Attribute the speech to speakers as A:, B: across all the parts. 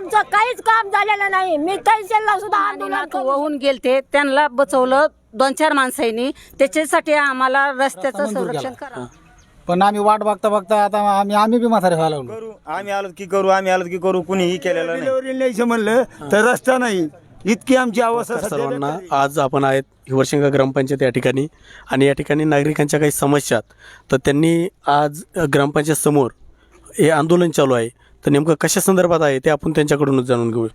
A: आमचं काहीच काम झालेलं नाही. मी तहसीलला सुद्धा आंदोलन करू
B: वाहून गेलते. त्यांना बचवलं दोन चार माणसांनी. त्याच्यासाठी आम्हाला रस्त्याचं संरक्षण करा.
C: पण आम्ही वाट बघता बघता आता आम्ही आम्ही बी म्हातारे व्हायला लागलो.
D: करू. आम्ही आलो की करू आम्ही आलो की करू. कुणीही केलेलं नाही.
E: डिलिव्हरी न्यायचं म्हणलं तर रस्ता नाही. इतकी आमची अवस्था
F: नमस्कार
E: सध्या
F: सर्वांना. आज आपण आहेत हिवरशिंगा ग्रामपंचायत या ठिकाणी. आणि या ठिकाणी नागरिकांच्या काही समस्या आहेत. तर त्यांनी आज अ, ग्रामपंचायत समोर हे आंदोलन चालू आहे. तर नेमकं कशा संदर्भात आहे ते आपण त्यांच्याकडूनच जाणून घेऊया.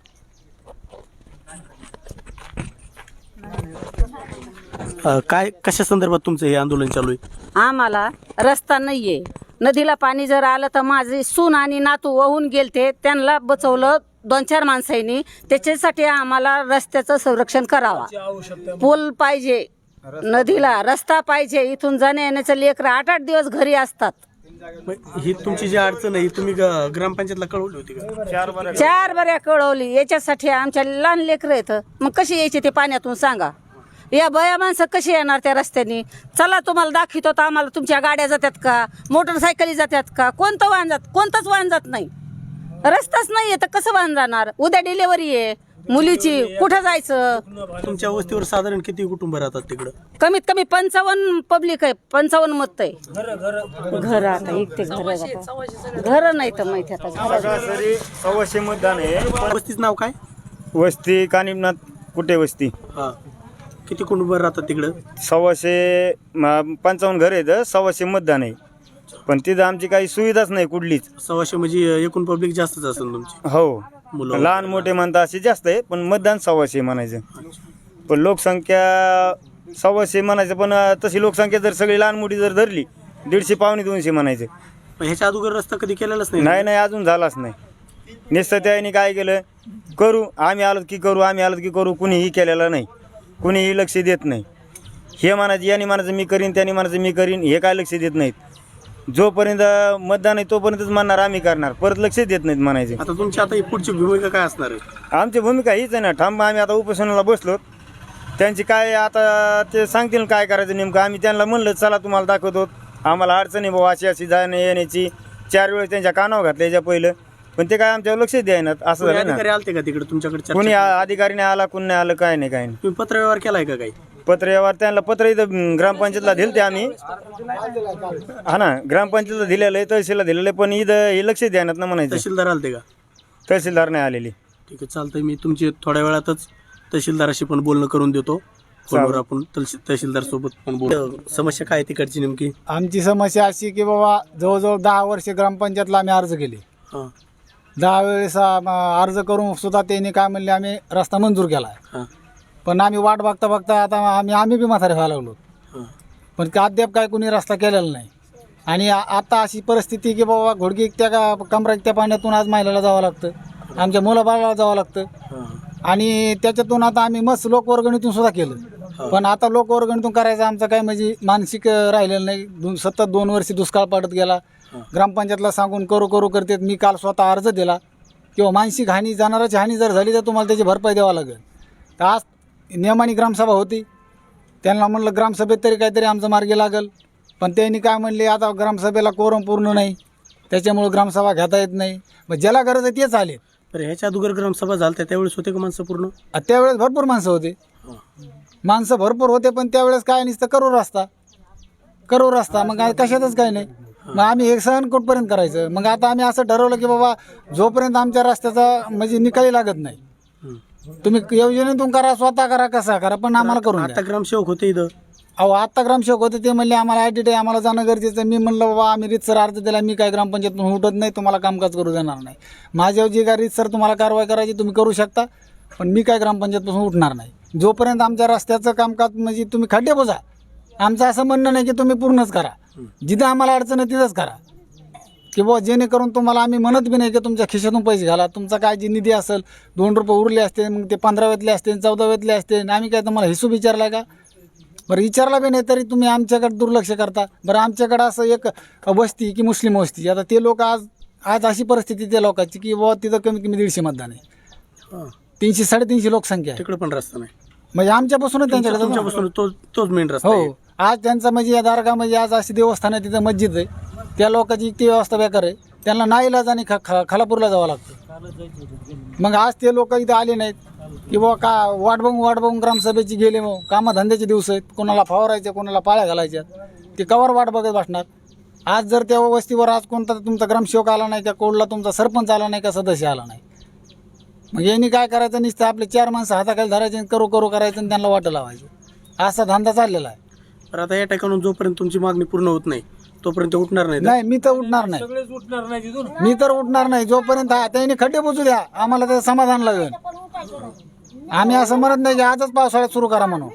F: काय कशा संदर्भात तुमचं हे आंदोलन चालू आहे?
B: आम्हाला रस्ता नाहीये. नदीला पाणी जर आलं तर माझे सून आणि नातू वाहून गेलते. त्यांना बचवलं दोन चार माणसांनी. त्याच्यासाठी आम्हाला रस्त्याचं संरक्षण करावा. पूल पाहिजे. नदीला रस्ता पाहिजे. इथून जाण्या येण्याचं लेकरं आठ आठ दिवस घरी असतात.
F: मग ही तुमची जी अडचण आहे ही तुम्ही ग- ग्रामपंचायतला कळवली होती का?
D: चार बरं
B: चार बऱ्या कळवली. याच्यासाठी आमच्या लहान लेकरं येतं मग कशी यायची ते पाण्यातून सांगा. या बया माणसं कशी येणार त्या रस्त्याने? चला तुम्हाला दाखवतो तर आम्हाला तुमच्या गाड्या जातात का? मोटरसायकली जातात का? कोणतं वाहन जात कोणतंच वाहन जात नाही. रस्ताच नाही आहे तर कसं वाहन जाणार? उद्या डिलेवरी आहे. मुलीची कुठं जायचं?
F: तुमच्या वस्तीवर साधारण किती कुटुंब राहतात तिकडं?
B: कमीत कमी पंचावन्न पब्लिक आहे पंचावन्न मत आहे. घर आता एक ते घर घर नाही तर माहिती आता. घरं-
D: सरासरी सव्वाशे मतदान आहे.
F: वस्तीचं नाव काय?
D: वस्ती कानिमनाथ कुठे वस्ती?
F: हां. किती कुटुंब राहतात तिकडं?
D: सव्वाशे म- पंचावन्न घर आहेत सव्वाशे मतदान आहे. पण तिथं आमची काही सुविधाच नाही कुठलीच.
F: सव्वाशे म्हणजे एकूण पब्लिक जास्तच असेल तुमची.
D: हो.
F: मुलं
D: लहान मोठे म्हणता असे जास्त आहे पण मतदान सव्वाशे म्हणायचं. पण लोकसंख्या सव्वाशे म्हणायचं पण तशी लोकसंख्या जर सगळी लहान मोठी जर धरली दीडशे पावणे दोनशे म्हणायचं.
F: मग ह्याच्या अगोदर रस्ता कधी केलेलाच नाही
D: नाही नाही अजून झालाच नाही. नुसतं त्याने काय केलं करू आम्ही आलो की करू आम्ही आलो की करू कुणीही केलेलं नाही. कुणीही लक्ष देत नाही. हे म्हणायचं याने म्हणायचं मी करीन त्याने म्हणायचं मी करीन हे काय लक्ष देत नाहीत. जोपर्यंत मतदान आहे तोपर्यंतच म्हणणार आम्ही करणार. परत लक्ष देत नाहीत म्हणायचे.
F: आता तुमची आता ही पुढची भूमिका काय असणार आहे?
D: आमची भूमिका हीच आहे ना. ठाम आम्ही आता उपोषणाला बसलो. त्यांची काय आता ते सांगतील काय करायचं नेमकं. आम्ही त्यांना म्हणलं चला तुम्हाला दाखवतो. आम्हाला अडचणी भाऊ अशी अशी जाण्या येण्याची. चार वेळेस त्यांच्या कानावर घातलं याच्या पहिलं. पण ते काय आमच्यावर लक्ष द्यायनात असं
F: कोणी
D: झालं
F: अधिकारी आलते का तिकडे? तुमच्याकडे चर्चा?
D: कोणी आ- अधिकारी नाही आला कोणी नाही आलं काय नाही काय नाही.
F: तुम्ही पत्रव्यवहार केलाय का काही?
D: पत्र व्यवहार त्यांना पत्र इथं ग्रामपंचायतला दिलं ते आम्ही. हा ना ग्रामपंचायतला दिलेलं आहे तहसीलला दिलेलं आहे पण इथं हे लक्ष द्यानात ना म्हणायचं.
F: तहसीलदार आलते का?
D: तहसीलदार नाही आलेली.
F: ठीक आहे चालतंय. मी तुमची थोड्या वेळातच तहसीलदाराशी पण बोलणं करून देतो. फोनवर आपण तहसीलदार सोबत पण बोल. समस्या काय आहे तिकडची नेमकी?
C: आमची समस्या अशी की बाबा जवळजवळ दहा वर्षे ग्रामपंचायतला आम्ही अर्ज केले.
F: हां.
C: दहा वेळेस आम- अर्ज करून सुद्धा त्यांनी काय म्हणले आम्ही रस्ता मंजूर केला आहे
F: हां.
C: पण आम्ही वाट बघता बघता आता आम्ही आम्ही बी म्हातारे व्हायला लागलो. पण का अद्याप काय कोणी रस्ता केलेला नाही. आणि आ- आता अशी परिस्थिती की बाबा घोडगी त्या का कमरा त्या पाण्यातून आज महिलाला जावं लागतं. आमच्या मुलाबाळाला जावं लागतं. आणि त्याच्यातून आता आम्ही मस्त लोकवर्गणीतून सुद्धा केलं. पण आता लोकवर्गणीतून करायचं आमचं काय म्हणजे मानसिक अं, राहिलेलं नाही. दोन सतत दोन वर्षी दुष्काळ पडत गेला. ग्रामपंचायतला सांगून करू करू करते मी काल स्वतः अर्ज दिला. किंवा मानसिक हानी जाणाराची हानी जर झाली तर तुम्हाला त्याची भरपाई द्यावा लागेल. तर आज नियमाने ग्रामसभा होती. त्यांना म्हणलं ग्रामसभेत तरी काहीतरी आमचं मार्गी लागेल. पण त्यांनी काय म्हणले आता ग्रामसभेला कोरम पूर्ण नाही. त्याच्यामुळं ग्रामसभा घेता येत नाही. मग ज्याला गरज आहे तेच आले.
F: बरं ह्याच्या अगोदर ग्रामसभा झाल्या त्यावेळेस होते का माणसं पूर्ण?
C: त्यावेळेस भरपूर माणसं होते. माणसं भरपूर होते पण त्यावेळेस काय नुसतं करू रस्ता. करू रस्ता मग काय कशातच काय नाही. मग आम्ही हे सहन कुठपर्यंत करायचं? मग आता आम्ही असं ठरवलं की बाबा जोपर्यंत आमच्या रस्त्याचा म्हणजे निकाली लागत नाही. तुम्ही योजनेतून करा स्वतः करा कसा करा पण आम्हाला करून द्या.
F: आता ग्रामसेवक होते इथं.
C: अहो आत्ता ग्रामसेवक होते ते म्हणले आम्हाला आय टी आम्हाला जाणं गरजेचं आहे. मी म्हणलं बाबा आम्ही रीतसर अर्ज दिला मी काय ग्रामपंचायतून उठत नाही तुम्हाला कामकाज करू देणार नाही. माझ्यावर जी काय रीतसर तुम्हाला कारवाई करायची तुम्ही करू शकता पण मी काय ग्रामपंचायतपासून उठणार नाही. जोपर्यंत आमच्या रस्त्याचं कामकाज म्हणजे तुम्ही खड्डे बोजा. आमचं असं म्हणणं नाही की तुम्ही पूर्णच करा. जिथं आम्हाला अडचण आहे तिथंच करा. की बुवा जेणेकरून तुम्हाला आम्ही म्हणत बी नाही की तुमच्या खिशातून पैसे घाला. तुमचा काय जी निधी असेल दोन रुपये उरले असते मग ते पंधराव्यातले असते चौदाव्यातले असते आणि आम्ही काय तुम्हाला हिशोब विचारला का? बरं विचारला बी नाही तरी तुम्ही आमच्याकडे दुर्लक्ष करता. बरं आमच्याकडं असं एक वस्ती की मुस्लिम वस्ती आता ते लोक आज आज अशी परिस्थिती त्या लोकांची की बुवा तिथं कमीत कमी दीडशे मतदान आहे. तीनशे साडेतीनशे लोकसंख्या आहे.
F: तिकडे पण रस्ता नाही.
C: म्हणजे आमच्यापासूनच त्यांच्याकडे.
F: तुमच्यापासून तोच तोच मेन रस्ता
C: हो. आज त्यांचा म्हणजे या दारगामध्ये आज अशी देवस्थान आहे तिथं मस्जिद आहे. त्या लोकांची इतकी व्यवस्था बेकार आहे. त्यांना नाईलाज आणि ख ख- खालापूरला जावं लागतं. मग आज ते लोक इथे आले नाहीत. की बाबा का वाट बघून वाट बघून ग्रामसभेची गेले मग. कामधंद्याचे दिवस आहेत. कोणाला फवारायचे कोणाला पाळ्या घालायच्या. ते कवर वाट बघत बसणार. आज जर त्या वस्तीवर आज कोणता तुमचा ग्रामसेवक आला नाही का कोडला तुमचा सरपंच आला नाही का सदस्य आला नाही? मग यांनी काय करायचं? नुसतं आपले चार माणसं हाताखाली धरायचे आणि करू करू करायचं आणि त्यांना वाटं लावायचं. असा धंदा चाललेला आहे.
F: तर आता या ठिकाणून जोपर्यंत तुमची मागणी पूर्ण होत नाही तोपर्यंत ते उठणार नाही.
C: नाही मी तर उठणार नाही. मी तर उठणार नाही. जोपर्यंत हा- त्यांनी खड्डे बुजू द्या आम्हाला ते समाधान लागेल. आम्ही असं म्हणत नाही की आजच पावसाळ्यात सुरू करा म्हणून.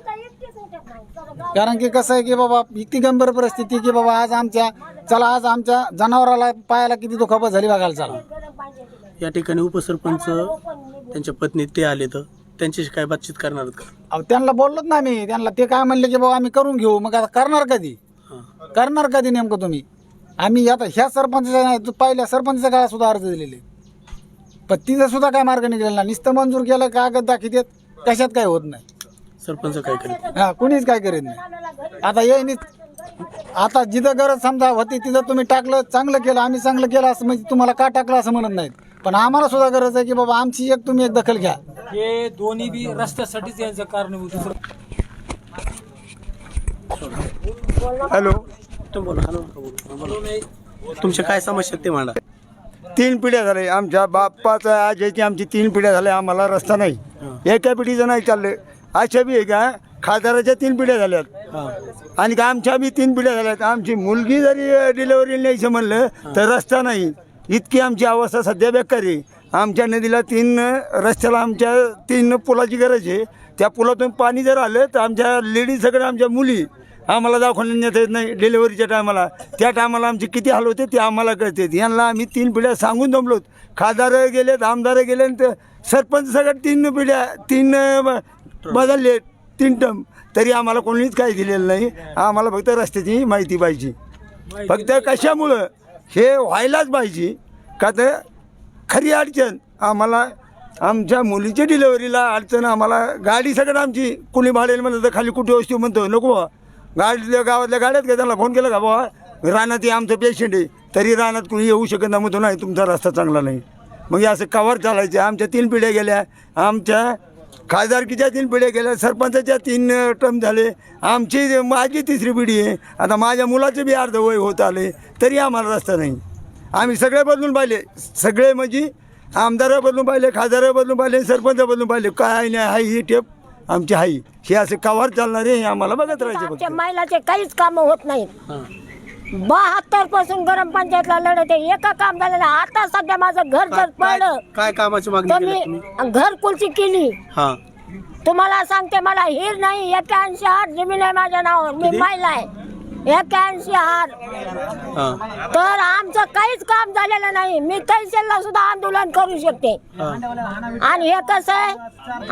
C: कारण की कसं आहे की बाबा इतकी गंभीर परिस्थिती की बाबा आज आमच्या चला आज आमच्या जनावराला पायाला किती दुखापत झाली बघायला चला.
F: या ठिकाणी उपसरपंच त्यांच्या पत्नी ते आले तर त्यांच्याशी काय बातचीत करणार आहेत का?
C: अहो त्यांना बोललोच ना मी. त्यांना ते काय म्हणले की बाबा आम्ही करून घेऊ. मग आता करणार कधी? करणार कधी नेमकं तुम्ही? आम्ही आता ह्या सरपंचाच्या नाही तू पहिल्या सरपंचाच्या काळात सुद्धा अर्ज दिलेले. पण तिथं सुद्धा काय मार्ग निघाला नाही. नुसतं मंजूर केलं कागद दाखवतात कशात काय होत नाही.
F: सरपंच काय करीत?
C: हा कुणीच काय करीत नाही. आता ये नी आता जिथं गरज समजा होती तिथं तुम्ही टाकलं चांगलं केलं आम्ही चांगलं केलं असं म्हणजे तुम्हाला का टाकलं असं म्हणत नाहीत. पण आम्हाला सुद्धा गरज आहे की बाबा आमची एक तुम्ही एक दखल घ्या.
G: हे दोन्ही बी रस्त्यासाठीच यांचं कारणीभूत
E: हॅलो.
F: तुम्ही बोला. हॅलो. बोला तुमच्या काय समस्या आहेत ते मांडा
E: तीन पिढ्या झाल्या आमच्या बाप्पाचं आजीची आमची तीन पिढ्या झाल्या आम्हाला रस्ता नाही. एका पिढीचं नाही चाललं. अशा बी आहे का? खासदाराच्या तीन पिढ्या झाल्यात.
F: हां.
E: आणि का आमच्या बी तीन पिढ्या झाल्यात? आमची मुलगी जरी डिलेवरी न्यायचं म्हणलं तर रस्ता नाही. इतकी आमची अवस्था सध्या बेकार आहे. आमच्या नदीला तीन रस्त्याला आमच्या तीन पुलाची गरज आहे. त्या पुलातून पाणी जर आलं तर आमच्या लेडीज सगळ्या आमच्या मुली आम्हाला दवाखान्यात नेता येत नाही डिलेवरीच्या टायमाला. त्या टायमाला आमचे किती हाल होते ते आम्हाला कळते. यांना आम्ही तीन पिढ्या सांगून जमलोत खासदार गेलेत आमदार गेले आणि ते सरपंच सगळ्या तीन पिढ्या तीन बदलले तीन टर्म तरी आम्हाला कोणीच काही दिलेलं नाही. आम्हाला फक्त रस्त्याची माहिती पाहिजे. फक्त कशामुळं? हे व्हायलाच पाहिजे. का तर खरी अडचण. आम्हाला आमच्या मुलीच्या डिलेवरीला अडचण आम्हाला गाडी सगळं आमची कुणी भाडेल म्हणलं तर खाली कुठे वस्तू म्हणतो नको बुवा. गाडीतल्या गावातल्या गाड्यात का त्यांना फोन केला का बाबा रानात हे आमचं पेशंट आहे तरी रानात कुणी येऊ शकत नाही म्हणतो नाही तुमचा रस्ता चांगला नाही. मग हे असं कवर चालायचे. आमच्या तीन पिढ्या गेल्या आमच्या खासदारकीच्या तीन पिढ्या गेल्या सरपंचाच्या तीन टर्म झाले. आमची माझी तिसरी पिढी आहे. आता माझ्या मुलाचं बी अर्ध वय होत आले तरी आम्हाला रस्ता नाही. आम्ही सगळे बदलून पाहिले. सगळे म्हणजे आमदार बदलून पाहिले खासदार बदलून पाहिले सरपंच बदलून पाहिले. काय नाही हाय ही टेप आमची हाई हे असे कवर चालणार आहे हे आम्हाला बघत राहायचे
A: महिलाचे काहीच काम होत नाहीत. बहात्तरपासून गरम पंचायतला लढत आहे. एका काम झालं नाही. आता सध्या माझं घर जर
F: काय
A: पडलं
F: काय कामाची मागणी
A: तर
F: केली
A: मी
F: तुम्ही?
A: घरकुलची केली.
F: हां.
A: तुम्हाला सांगते मला हिर नाही एक्याऐंशी हार जमीन आहे माझ्या नावावर. मी? महिला आहे. एक्याऐंशी हार.
F: हां.
A: तर आमचं काहीच काम झालेलं नाही. मी तहसीलला सुद्धा आंदोलन करू शकते.
F: हां.
A: आणि हे कसं आहे?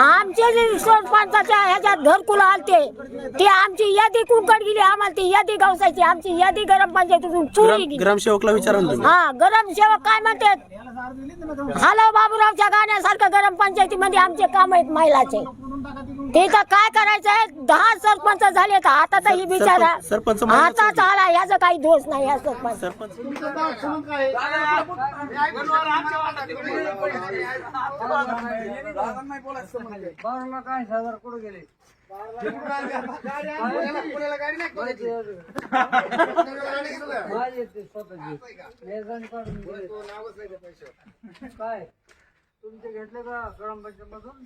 A: आमचे जे सरपंचाच्या ह्याच्यात घरकुल आलते ते आमची यादी कुंकड गेली आम्हाला ती यादी गवसायची आमची यादी गरम पंचायतीतून चोरी
F: ग्राम
A: गेली.
F: ग्रामसेवकला विचारा ना तुम्ही.
A: हा गरम सेवक काय म्हणतात? हॅलो बाबूरावच्या गाण्यासारखं गरम पंचायतीमध्ये आमचे काम आहेत महिलाचे. ते तर काय करायचंय? दहा सरपंच झाले तर आता तर ही बिचारा
F: सरपंच-
A: आता आला याचा काही दोष नाही या सरपंच.
F: सरपंच
G: काय? तुमचे घेतले का ग्रामपंचायत मधून